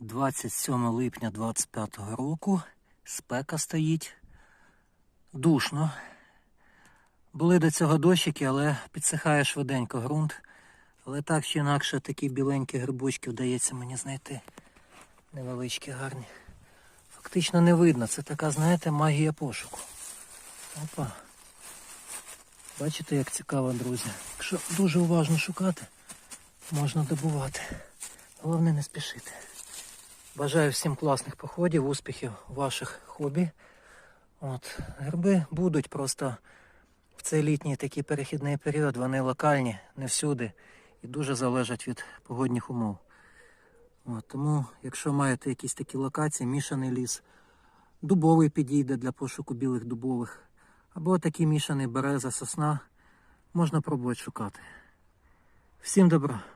27 липня 25 року. Спека стоїть. Душно. Були до цього дощики, але підсихає швиденько ґрунт. Але так чи інакше такі біленькі грибочки вдається мені знайти. Невеличкі, гарні. Фактично не видно. Це така, знаєте, магія пошуку. Опа. Бачите, як цікаво, друзі. Якщо дуже уважно шукати, можна добувати. Головне не спішити. Бажаю всім класних походів, успіхів ваших хобі. От, гриби будуть просто в цей літній такий перехідний період, вони локальні, не всюди і дуже залежать від погодних умов. От, тому, якщо маєте якісь такі локації, мішаний ліс, дубовий підійде для пошуку білих дубових, або такий мішаний береза, сосна, можна пробувати шукати. Всім добра!